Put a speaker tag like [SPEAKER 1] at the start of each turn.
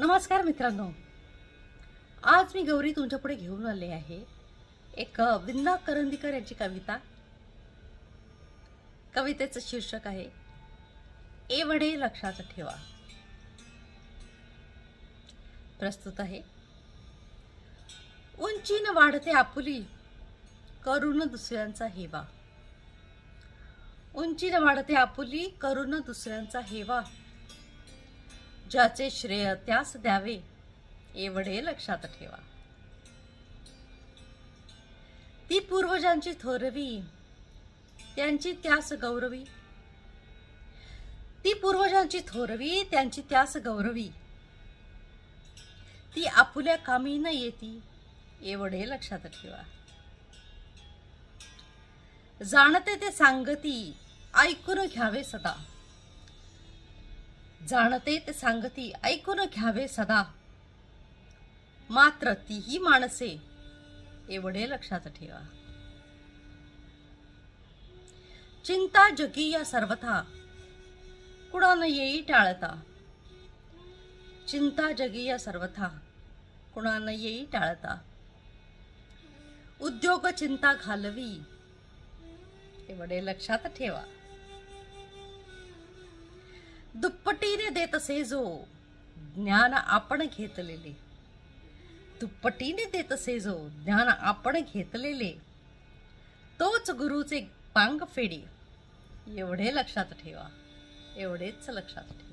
[SPEAKER 1] नमस्कार मित्रांनो. आज मी गौरी तुमच्यापुढे घेऊन आले आहे. एक विंदा करंदीकर यांची कविता. कवितेचं शीर्षक आहे ए वडे लक्षात ठेवा. प्रस्तुत आहे उंचीनं वाढते आपुली करून दुसऱ्यांचा हेवा. उंचीनं वाढते आपुली करून दुसऱ्यांचा हेवा. ज्याचे श्रेय त्यास द्यावे एवढे लक्षात ठेवा. ती पूर्वजांची थोरवी त्यांची त्यास गौरवी. ती पूर्वजांची थोरवी त्यांची त्यास गौरवी. ती आपुल्या कामी न येती एवढे लक्षात ठेवा. जाणते ते सांगती ऐकून घ्यावे सदा. जाणते ते सांगती ऐकून घ्यावे सदा. मात्र तीही माणसे एवढे लक्षात ठेवा. चिंता जगी या सर्वथा. कुणानं येई टाळता? चिंता जगी या सर्वथा. कुणानं येई टाळता? उद्योग चिंता घालवी. एवढे लक्षात ठेवा. दुप्पटीने देत असे जो ज्ञान आपण घेतलेले. दुप्पटीने देत असे जो ज्ञान आपण घेतलेले तोच गुरुचे पांग फेडी. एवढे लक्षात ठेवा. एवढेच लक्षात ठेवा.